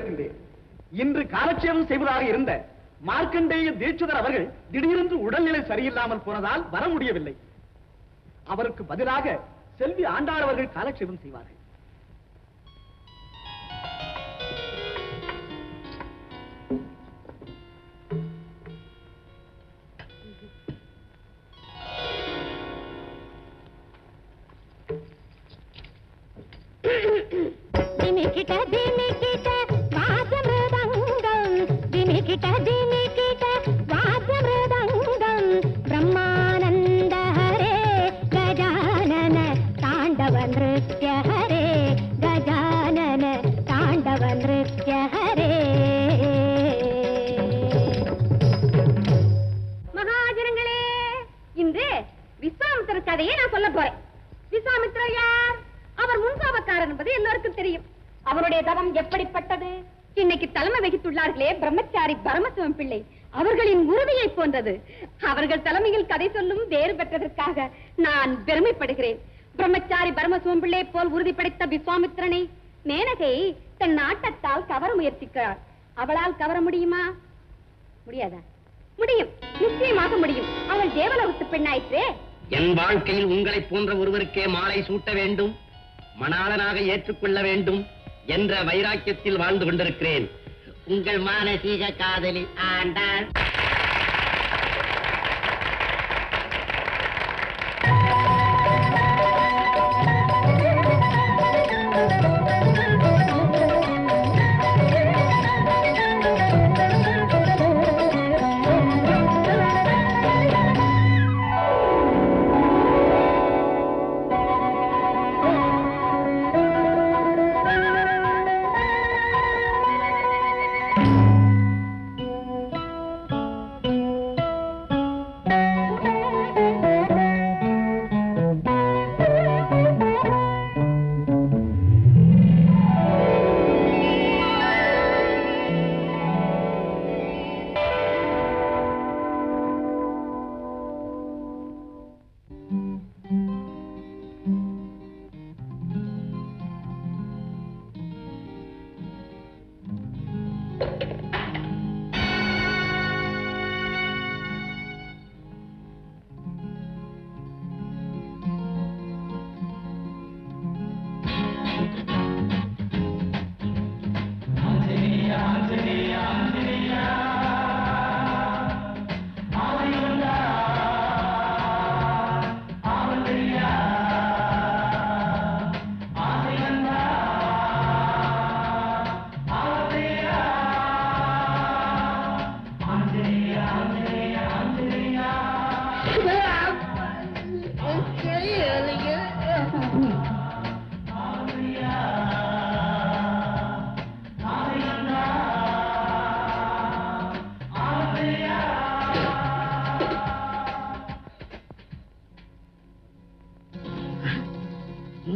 வரவேற்கின்றேன் இன்று காலட்சேபம் செய்வதாக இருந்த மார்க்கண்டேய தீட்சிதர் அவர்கள் திடீரென்று உடல்நிலை சரியில்லாமல் போனதால் வர முடியவில்லை. அவருக்கு பதிலாக செல்வி ஆண்டார் அவர்கள் காலட்சேபம் செய்வார்கள். దినికిట దినికిట జిలికిట జిలికిట వాద్య మృదంగం బ్రహ్మానంద హరే గజానన తాండవ மகாஜனங்களே இன்று விஸ்வாமித்திர கதையை நான் சொல்ல போறேன். விஸ்வாமித்திரர் அவர் முன்சாபக்காரர் என்பது எல்லோருக்கும் தெரியும். அவருடைய தவம் எப்படிப்பட்டது? இன்னைக்கு தலைமை வகித்துள்ளார்களே பிரம்மச்சாரி பரமசிவம் பிள்ளை. அவர்களின் உறுதியை போன்றது. அவர்கள் தலைமையில் கதை சொல்லும் வேறு பெற்றதற்காக நான் பெருமைப்படுகிறேன். பிரம்மச்சாரி பரமசிவம் பிள்ளை போல் உறுதி படைத்த விஸ்வாமித்திரனை மேனகை தன் நாட்டத்தால் கவர முயற்சிக்கிறார். அவளால் கவர முடியுமா? முடியாதா? முடியும். நிச்சயமாக முடியும். அவள் தேவலோகத்து பெண்ணாயிற்றே. என் வாழ்க்கையில் உங்களை போன்ற ஒருவருக்கே மாலை சூட்ட வேண்டும். மணாளனாக ஏற்றுக்கொள்ள வேண்டும். என்ற வைராக்கியத்தில் வாழ்ந்து கொண்டிருக்கிறேன். உங்கள் மானசீக காதலி ஆண்டாள்.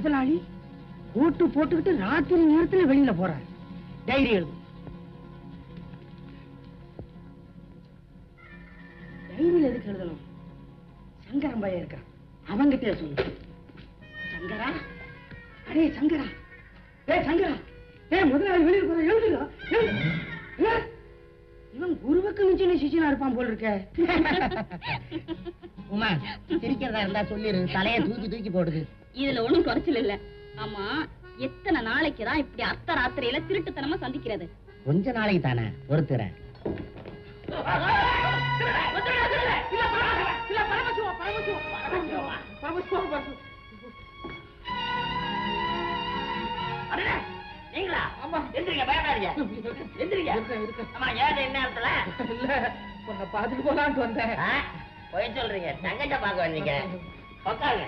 முதலாளி? ஓட்டு போட்டுக்கிட்டு ராத்திரி நேரத்துல வெளியில போறார். டைரி எழுது. டைரியில் எதுக்கு எழுதணும்? சங்கரம் பையன் இருக்கான். அவங்கிட்டே சொல்லு. சங்கரா? அடே சங்கரா. ஏ சங்கரா. ஏ முதலாளி வெளியில போற எழுதுடா. இவன் குருவுக்கு மிஞ்சின சிஷியனா இருப்பான் போல் இருக்க. உமா சிரிக்கிறதா இருந்தா சொல்லிரு. தலையை தூக்கி தூக்கி போடுது இதுல ஒண்ணும் குறைச்சல் இல்ல. ஆமா எத்தனை நாளைக்கு தான் இப்படி அர்த்த ராத்திரியில திருட்டுத்தனமா சந்திக்கிறது? கொஞ்ச நாளைக்கு தானே பொறுத்துறேன். நீங்களா? எந்திரிங்க பயப்படாதீங்க. எந்திரிங்க. ஆமா ஏன் என்ன இடத்துல? இல்ல உன்னை பாத்துட்டு போலான்ட்டு வந்தேன்? போய் சொல்றீங்க. தங்கச்ச பார்க்க வந்தீங்க. உட்காருங்க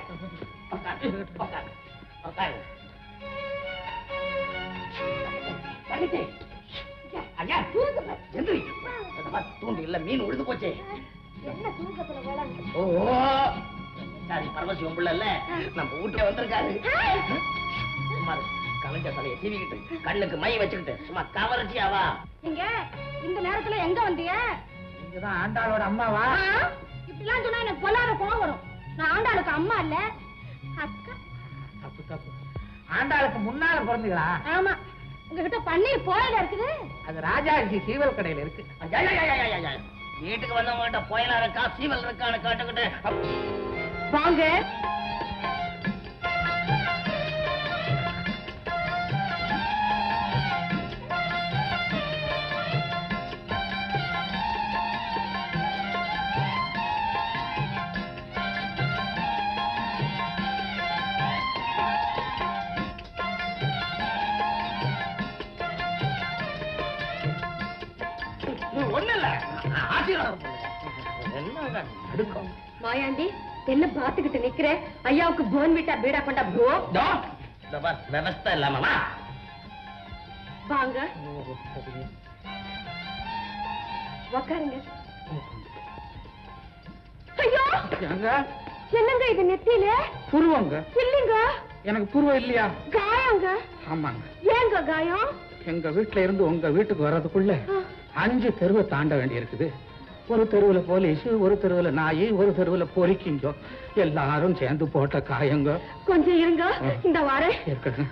தூண்டு இல்ல மீன் உழுது போச்சு ஓ சாரி பரமசிவம் புள்ள இல்ல. நம்ம வீட்டுல வந்திருக்காரு. கலைஞ்ச தலையை சீவிக்கிட்டு கண்ணுக்கு மை வச்சுக்கிட்டு சும்மா கவர்ச்சியாவா எங்க? இந்த நேரத்துல எங்க வந்தீங்க ஆண்டாளோட அம்மாவா? இப்படிலாம் சொன்னா எனக்கு பொல்லாத கோவம் வரும். நான் ஆண்டாளுக்கு அம்மா இல்ல தப்பு தப்பு. ஆண்டாளுக்கு முன்னால பிறந்தீங்களா? ஆமா. உங்ககிட்ட பன்னீர் போயில இருக்குது? அது ராஜாஜி சீவல் கடையில இருக்கு. வீட்டுக்கு வந்தவங்ககிட்ட புயலா இருக்கா சீவல் இருக்கான்னு கேட்டுக்கிட்டு. வாங்க. நடுக்கம். மாயாண்டி என்ன பாத்துக்கிட்டு நிக்கிற? ஐயாவுக்கு போன் விட்டா பீடா கொண்டா ப்ரோ இதோ, இதோ பார், விவஸ்தை இல்லாமமா வாங்க. உக்காருங்க. ஐயோ! எங்க? என்னங்க இது நெத்தியில? புருவங்க. இல்லைங்க. எனக்கு புருவம் இல்லையா? காயங்க. ஆமாங்க. ஏங்க காயம்? எங்க வீட்டுல இருந்து உங்க வீட்டுக்கு வர்றதுக்குள்ள. அஞ்சு தெருவை தாண்ட வேண்டி இருக்குது ஒரு தெருவுல போலீஸ் ஒரு தெருவுல நாய் ஒரு தெருவுல பொறிக்கிங்க எல்லாரும் சேர்ந்து போட்ட காயங்க. கொஞ்சம் இருங்க. இந்த வாரேன் இருக்கட்டும்.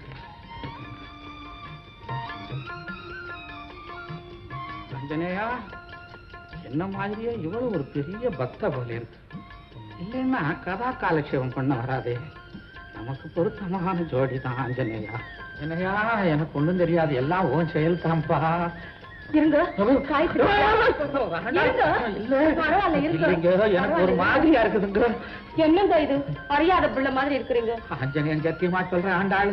ரஞ்சனையா என்ன மாதிரியே இவ்வளவு ஒரு பெரிய பக்த போல இருக்கு. இல்லைன்னா கதா காலட்சேபம் பண்ண வராதே. நமக்கு பொருத்தமான ஜோடி தான் ஆஞ்சநேயா என்னையா எனக்கு ஒண்ணும் தெரியாது. எல்லாம் உன் செயல் தான்ப்பா இருங்க. எனக்கு ஒரு மாதிரியா இருக்குதுங்க. என்னங்க இது? அறியாத பிள்ளை மாதிரி இருக்கிறீங்க. ஆஞ்சநேயன் சத்தியமா சொல்றேன் ஆண்டாள்.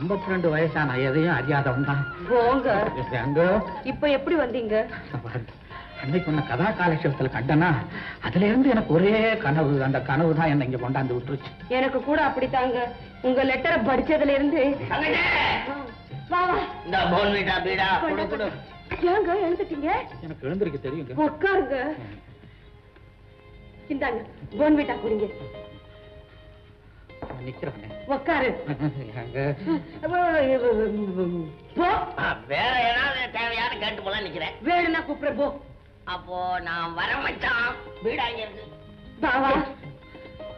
ஐம்பத்தி ரெண்டு வயசான எதையும் அறியாதவன் தான். போங்க. இப்ப எப்படி வந்தீங்க? அன்னைக்கு உன்னை கதா காலட்சேபத்துல கண்டனா அதுல இருந்து எனக்கு ஒரே கனவு அந்த கனவு தான் என்ன இங்க கொண்டாந்து விட்டுருச்சு. எனக்கு கூட அப்படித்தாங்க. உங்க லெட்டரை படிச்சதுல இருந்து இந்த போன் வீட்டா பீடா கொடு கொடு. ஏங்க எழுந்துட்டீங்க? எனக்கு எழுந்திருக்க தெரியுங்க. உட்காருங்க. இந்தாங்க போன்விட்டா குடிங்க. உட்காரு. வேற ஏதாவது தேவையான கேட்டு போல நிக்கிறேன். வேணும்னா கூப்பிடுற போ. அப்போ நான் வர மச்சான். வீடு அங்க இருக்கு.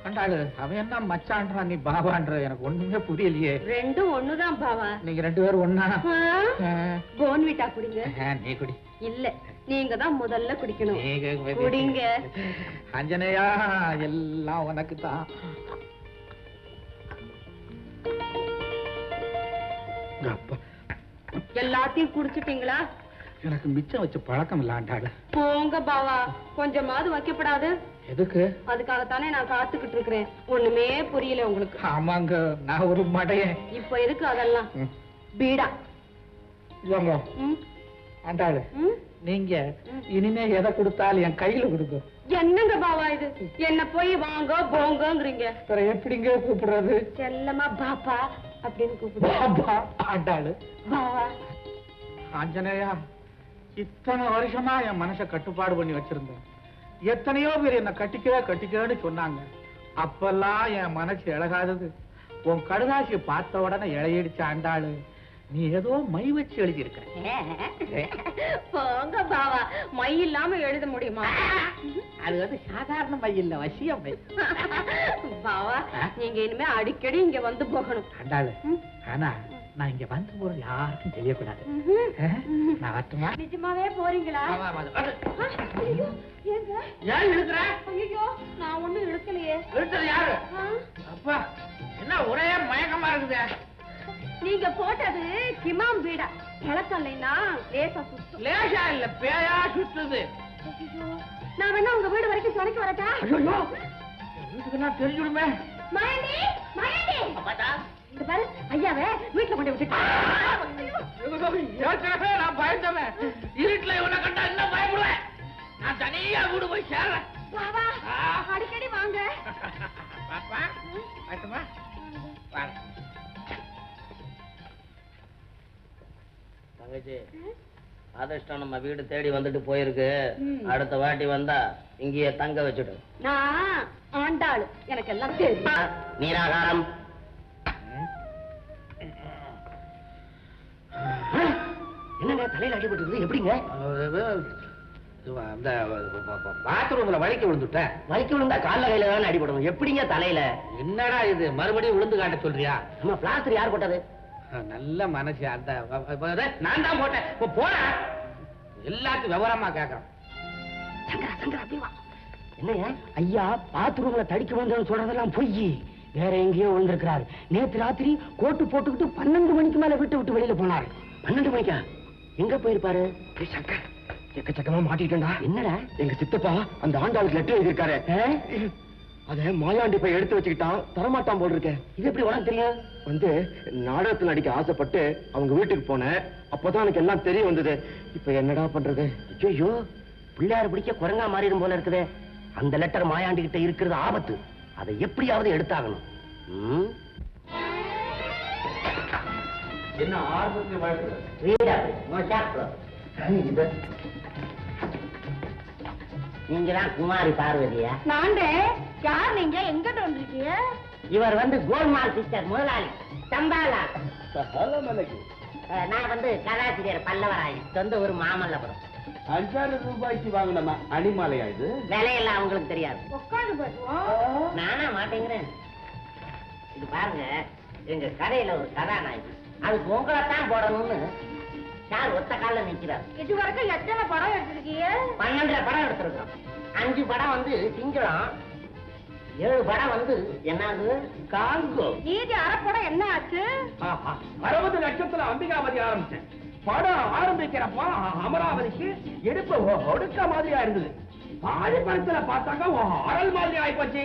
கண்டாளு அவன் என்ன மச்சான்றான் நீ பாபான்ற எனக்கு ஒண்ணுமே புரியலையே. ரெண்டும் ஒண்ணுதான் பாவா. நீங்க ரெண்டு பேரும் ஒண்ணா? போன்விட்டா குடிங்க. ஆ, நீ குடி. இல்ல நீங்க தான் முதல்ல குடிக்கணும். குடிங்க. அஞ்சனையா எல்லாம் உனக்கு தான் எல்லாத்தையும் குடிச்சிட்டீங்களா? எனக்கு மிச்சம் வச்சு பழக்கம் இல்லாண்டாடு போங்க பாவா கொஞ்சமாவது வைக்கப்படாது. எதுக்கு? அதுக்காகத்தானே நான் காத்துக்கிட்டு இருக்கிறேன் ஒண்ணுமே புரியல உங்களுக்கு. ஆமாங்க நான் ஒரு மடையன். இப்ப எதுக்கு அதெல்லாம். பீடா. இவங்க. ம், ஆண்டாளு. நீங்க இனிமே எதை கொடுத்தாலும் என் கையில கொடுங்க. என்னங்க பாவா இது? என்ன போய் வாங்க போங்கங்கிறீங்க. எப்படிங்க கூப்பிடுறது? செல்லமா பாப்பா அப்படின்னு கூப்பிடுங்க பாபா ஆண்டாளு பாவா. ஆஞ்சநேயா இத்தனை வருஷமா என் மனச கட்டுப்பாடு பண்ணி வச்சிருந்தேன். எத்தனையோ பேர் என்ன கட்டிக்கவே கட்டிக்கவேன்னு சொன்னாங்க. அப்பெல்லாம் என் மனசு இழகாதது உன் கடுதாசியை பார்த்த உடனே இழையடிச்ச ஆண்டாளு நீ ஏதோ மை வச்சு எழுதியிருக்க போங்க பாவா மை இல்லாம எழுத முடியுமா? அது வந்து சாதாரண மை இல்ல வசிய மை. பாவா நீங்க இனிமே அடிக்கடி இங்க வந்து போகணும். ஆண்டாளு. ஆனா நான் இங்க வந்து போறது யாருக்கும் தெரியக்கூடாது? நான் வரட்டுமா? நிஜமாவே போறீங்களா? ஏன் இழுக்கிற? ஐயோ நான் ஒண்ணும் இழுக்கலையே. இழுத்தது யாரு? அப்பா என்ன ஒரே மயக்கமா இருக்குதே? நீங்க போட்டது கிமாம் வீடா. பழக்கம் இல்லைன்னா லேசா சுத்தம். லேசா இல்ல பேயா சுத்துது. நான் வேணா உங்க வீடு வரைக்கும் துணைக்கு வரட்டா? வீட்டுக்கு நான் தெரிஞ்சுடுமே? மயண்டி மயண்டி அப்பா இந்த பாரு ஐயாவே வீட்டுல கொண்டு விட்டுட்டு. ஏற்கனவே நான் பயந்தவன் இருட்டுல இவனை கண்டா என்ன பயப்படுவேன் நான் தனியா வீடு போய் சேர்றேன். பாபா அடிக்கடி வாங்க. பாப்பா வரட்டுமா? வாங்க தங்கச்சி அதிர்ஷ்டம் நம்ம வீடு தேடி வந்துட்டு போயிருக்கு. அடுத்த வாட்டி வந்தா இங்கேயே தங்க வச்சுடு. நான் ஆண்டாளு. எனக்கு எல்லாம் தெரியும் நீராகாரம். என்னங்க தலையில அடிபட்டு எப்படிங்க? அந்த பாத்ரூம்ல வலிக்க விழுந்துட்டேன் வலிக்கு விழுந்தா கால்ல கையில தானே அடிபடும் எப்படிங்க தலையில? என்னடா இது? மறுபடியும் விழுந்து காட்ட சொல்றியா? நம்ம பிளாஸ்டர் யார் போட்டது? நல்ல மனசு அந்த நான் தான் போட்டேன். போடா. எல்லாத்துக்கும் விவரமா கேட்கறேன் சங்கரா சங்கரா அப்படி வா. என்னையா ஐயா பாத்ரூம்ல தடிக்க வந்தோம்னு சொல்றதெல்லாம் பொய். வேற எங்கேயோ விழுந்திருக்கிறார். நேத்து ராத்திரி கோட்டு போட்டுக்கிட்டு பன்னெண்டு மணிக்கு மேல வீட்டை விட்டு வெளியில போனார். பன்னெண்டு மணிக்கா? எங்க போயிருப்பாரு? சங்கர். எக்கச்சக்கமா மாட்டிட்டா என்னடா? எங்க சித்தப்பா அந்த ஆண்டாளுக்கு லெட்டர் எழுதியிருக்காரு. அத மாயாண்டி போய் எடுத்து வச்சுக்கிட்டான். தரமாட்டான் போல் இருக்க இது எப்படி உனக்கு தெரியும்? வந்து நாடகத்துல நடிக்க ஆசைப்பட்டு அவங்க வீட்டுக்கு போனேன். அப்பதான் எனக்கு எல்லாம் தெரிய வந்தது. இப்ப என்னடா பண்றது? ஐயோ பிள்ளையார் பிடிக்க குரங்கா மாறிடும் போல இருக்குதே. அந்த லெட்டர் மாயாண்டி கிட்ட இருக்கிறது ஆபத்து. அதை எப்படியாவது எடுத்தாகணும். ம்? என்ன chapter. இது. நீங்க தான் குமாரி பார்வதியா? நான்டே யார் நீங்க? எங்கிட்ட வந்திருக்கீங்க? இவர் வந்து கோல்மால் சிஸ்டர் முதலாளி சம்பாலா நான் வந்து கதாசிரியர் பல்லவராயன் சொந்த ஊர் மாமல்லபுரம். அஞ்சாறு ரூபாய்க்கு வாங்கினமா அணிமாலையா இது? விலையெல்லாம் அவங்களுக்கு தெரியாது. உட்காந்து பேசுவோம். நானா மாட்டேங்கிறேன். இது பாருங்க எங்க கதையில ஒரு கதாநாயகி. அதுக்கு உங்களை தான் போடணும்னு சார் ஒத்த காலில் நிக்கிறார். இது வரைக்கும் எத்தனை படம் எடுத்திருக்கீங்க? பன்னெண்டரை படம் எடுத்திருக்கோம். அஞ்சு படம் வந்து சிங்களம் ஏழு படம் வந்து என்னது? காங்கோ. மீதி அரைப்படம் என்ன ஆச்சு? ஆஹா, அறுபது லட்சத்துல அம்பிகாபதி ஆரம்பிச்சேன். படம் ஆரம்பிக்கிறப்ப அமராவதிக்கு எடுப்பு ஒடுக்க மாதிரியா இருந்தது. பாதி படத்துல பார்த்தாக்கா ஒ- அறல் மாதிரி ஆயிப்போச்சு.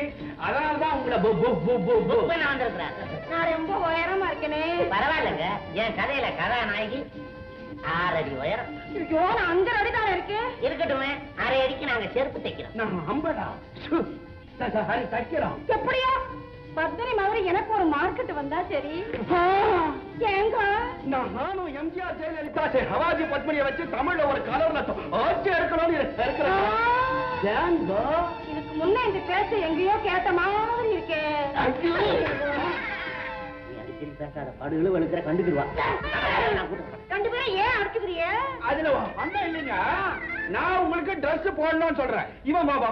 அதனாலதான் உங்களை பு- பு- பு- பு- பு. இப்ப நான் வந்திருக்கிறேன் நான் ரொம்ப உயரமா இருக்கேனே. பரவாயில்லைங்க. என் கதையில கதாநாயகி ஆறு அடி உயரம். ஐயோ நான் அஞ்சு அடி தான் இருக்கேன். இருக்கட்டுமே அரை அடிக்கு நாங்க செருப்பு தைக்கிறோம். நான் அம்படா தைக்கிறோம். எப்படியா? பத்மினி மாதிரி எனக்கு ஒரு மார்க்கெட் வந்தா சரி. ஏங்க? நான் நானும் எம்ஜிஆர் ஜெயலலிதா சே- ஹவாஜி பத்மினியை வச்சு தமிழ்ல ஒரு கலர்ல ஆட்சி எடுக்கணும்னு இருக்கிறேன். ஏங்கோ? இதுக்கு முன்ன இந்த பேச்சு எங்கேயோ கேட்ட மாதிரி இருக்கே. படுகளை வெளுக்கிற கண்டுக்கிடுவா ரெண்டு பேரும் ஏன் அடிச்சுக்கிறிய? அதுல அண்ணன் இல்லைங்க. நான் உங்களுக்கு Dress போடணும்னு சொல்றேன். இவன் பாபா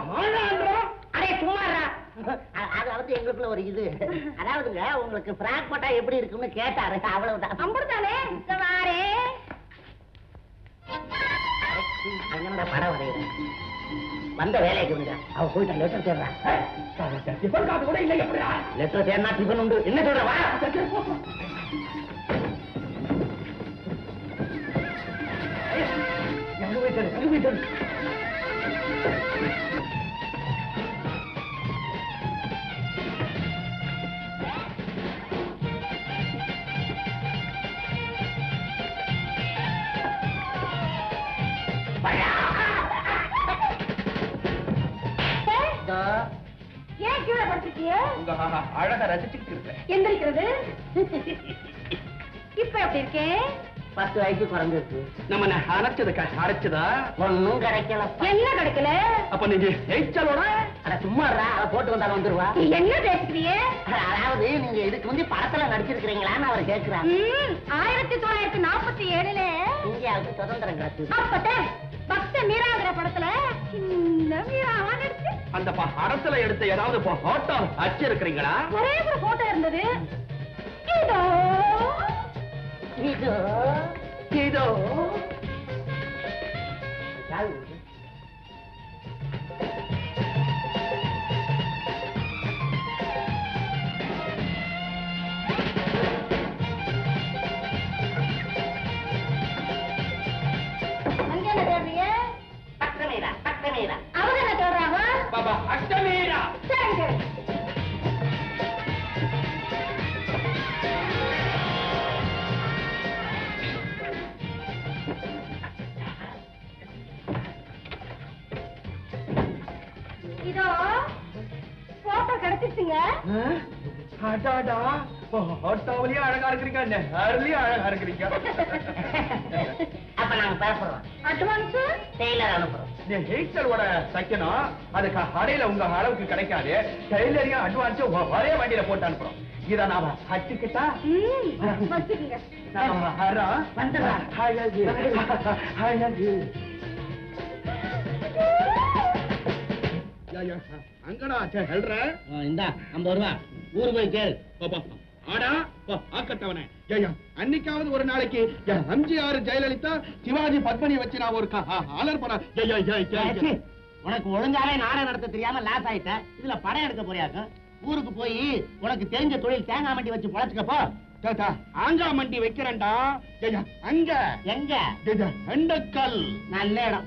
அதாவது எங்களுக்குள்ள ஒரு இது. அதாவதுங்க உங்களுக்கு ஃப்ராக் போட்டா எப்படி இருக்கும்னு கேட்டாரு. அவ்வளவுதான். அம்புடுதானே? இந்த வாரே. என்னோட படம் வரைகிறேன் வந்த வேலையை கவனிடா அவ போயிட்டா லெட்டர் தேடுறான் டிஃபன் காசு கூட இல்லை எப்படியா லெட்டர் தேடினா டிஃபன் உண்டு. என்ன சொல்ற வா. எங்க போயிட்டாரு அ- அழகை ரசிச்சுக்கிட்டு இருக்கேன் எந்திரிக்கிறது. இப்ப எப்படி இருக்கேன் பத்து வயசு குறைஞ்சிருக்கு. நம்ம அரைச்சதுக்கா அரைச்சதா ஒன்னும் கிடைக்கல. என்ன கிடைக்கல? அப்ப நீங்க ஜெயிச்சலோட? அட சும்மாடா அவ போட்டு வந்தாலும் வந்துருவா. என்ன பேசுறிய அதாவது நீங்க இதுக்கு வந்து படத்துல நடிச்சிருக்கிறீங்களான்னு அவர் கேட்கிறாரு ஆயிரத்தி தொள்ளாயிரத்தி நாற்பத்தி ஏழுல. இந்தியாவுக்கு சுதந்திரம் கிடைச்சது. அப்பதான் மீராங்கிற படத்துல சின்ன மீராவா நடிச்சு. அந்த ப- அரசுல எடுத்த ஏதாவது போட்டோ அச்சு இருக்கிறீங்களா ஒரே ஒரு போட்டோ இருந்தது. இதோ இதோ இதோ. கிடைச்சிச்சுங்க அடாடா. ஹோட்டோவிலேயே அழகா இருக்கிறீங்க. நேர்லயே அழகா இருக்கிறீங்க. அப்ப நாங்க பேசுறோம். அட்வான்ஸ்? டெய்லர் அனுப்புறோம். தைக்கணும் அதுக்கு கடையில உங்க அளவுக்கு கிடைக்காது. டெய்லரையும் அட்வான்ஸ் ஒரே வண்டியில போட்டு அனுப்புறோம். இத நாம வச்சுக்கோங்க. அழகு. அழகு. அங்கடா சொல்ற இந்தா ஐம்பது ரூபா. ஊரு போய் பாப்பா ஆடா ஆக்கட்டவனே அன்னைக்காவது ஒரு நாளைக்கு எம்ஜிஆர் ஜெயலலிதா சிவாஜி பத்மினி வச்சு நான் ஒரு ஆலர் படம். உனக்கு ஒழுங்காவே நாடகம் நடத்த தெரியாம லாஸ் ஆயிட்ட இதுல படம் எடுக்க போறியாக்கும் ஊருக்கு போய் உனக்கு தெரிஞ்ச தொழில் தேங்காய் மண்டி வச்சு பொழைச்சுக்கப்போ ஆங்கா மண்டி வைக்கிறேன்டா. அங்க. எங்க? நல்ல இடம்.